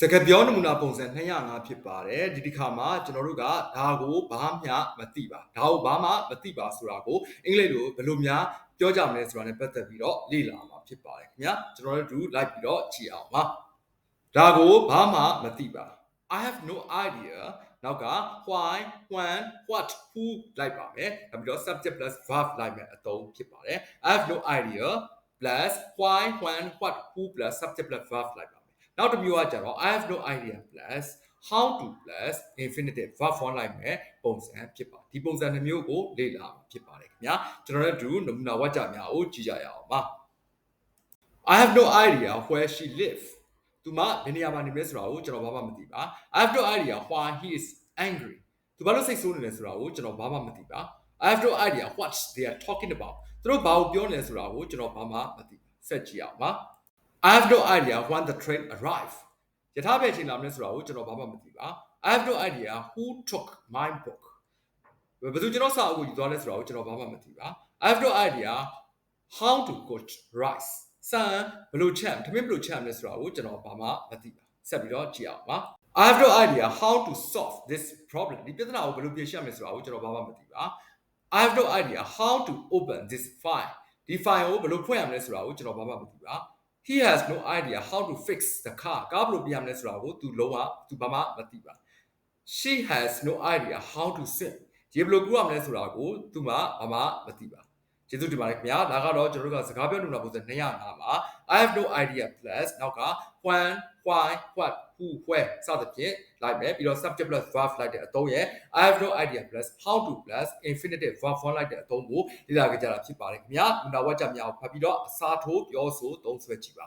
စကားပြောနမူနာပုံစံ205ဖြစ်ပါတယ်ဒီဒီခါမှာကျွန်တော်တို့ကဒါကိုဘာမှမသိပါဒါကိုဘာမှမသိပါဆိုတာကိုအင်္ဂလိပ်လိုဘယ်လိုများပြောကြမလဲဆိုတာနဲ့ပတ်သက်ပြီးတော့လေ့လာမှာဖြစ်ပါတယ်ခင်ဗျာကျွန်တော်တို့လိုက်ပြီးတော့ကြည့်အောင်ပါဒါကိုဘာမှမသိပါ I have no idea နောက်က why when what who လိုက်ပါမယ်နောက်ပြီးတော့ subject plus verb လိုက်မယ်အသုံးဖြစ်ပါတယ် I have no idea plus why when what who plus subject plus verb လိုက်ပါမယ် နောက်တစ်မျိုးကကြတော့ I have no idea plus how to plus infinitive verb form လိုက်မယ်ပုံစံဖြစ်ပါဒီပုံစံတစ်မျိုးကိုလေ့လာမှာဖြစ်ပါတယ်ခင်ဗျာကျွန်တော်တို့နမူနာဝါကြများကိုကြည့်ကြရအောင်ပါ I have no idea where she live သူမဘယ်နေရာမှာနေမလဲဆိုတာကိုကျွန်တော်ဘာမှမသိပါ I have no idea why he is angry သူဘာလို့စိတ်ဆိုးနေလဲဆိုတာကိုကျွန်တော်ဘာမှမသိပါ I have no idea what they are talking about သူတို့ဘာကိုပြောနေလဲဆိုတာကိုကျွန်တော်ဘာမှမသိဆက်ကြည့်အောင်ပါ I have no idea when the train arrive ယထာပဲချိန်လာမလဲဆိုတာကိုကျွန်တော်ဘာမှမသိပါ I have no idea who took my book ဘယ်သူကျွန်တော်စာအုပ်ကိုယူသွားလဲဆိုတာကိုကျွန်တော်ဘာမှမသိပါ I have no idea how to cook rice ဆန်ဘယ်လိုချက်ထမင်းဘယ်လိုချက်မလဲဆိုတာကိုကျွန်တော်ဘာမှမသိပါဆက်ပြီးတော့ကြည့်အောင်ပါ I have no idea how to solve this problem ဒီပြဿနာကိုဘယ်လိုဖြေရှင်းမလဲဆိုတာကိုကျွန်တော်ဘာမှမသိပါ I have no idea how to open this file ဒီ file ကိုဘယ်လိုဖွင့်ရမလဲဆိုတာကိုကျွန်တော်ဘာမှမသိပါ He has no idea how to fix the car ကားဘယ်လိုပြင်ရမလဲဆိုတာကိုသူလုံးဝသူဘာမှမသိပါ She has no idea how to swim ဒီဘယ်လိုကူရမလဲဆိုတာကိုသူမှဘာမှမသိပါ ကျေးဇူးတင်ပါတယ်ခင်ဗျာဒါကတော့ကျွန်တော်တို့ကစကားပြောနေတာပုံစံ205ပါ I have no idea plus နောက်က when why what who where စသဖြင့်လိုက်မယ်ပြီးတော့ subject plus verb လိုက်တဲ့အသုံးရဲ့ I have no idea plus how to plus infinitive verb form လိုက်တဲ့အသုံးကိုလေ့လာကြကြတာဖြစ်ပါတယ်ခင်ဗျာဒီနောက်ဝါကြမြောက်ဖတ်ပြီးတော့အစားထိုးပြောဆိုသုံးဆွဲကြည့်ပါ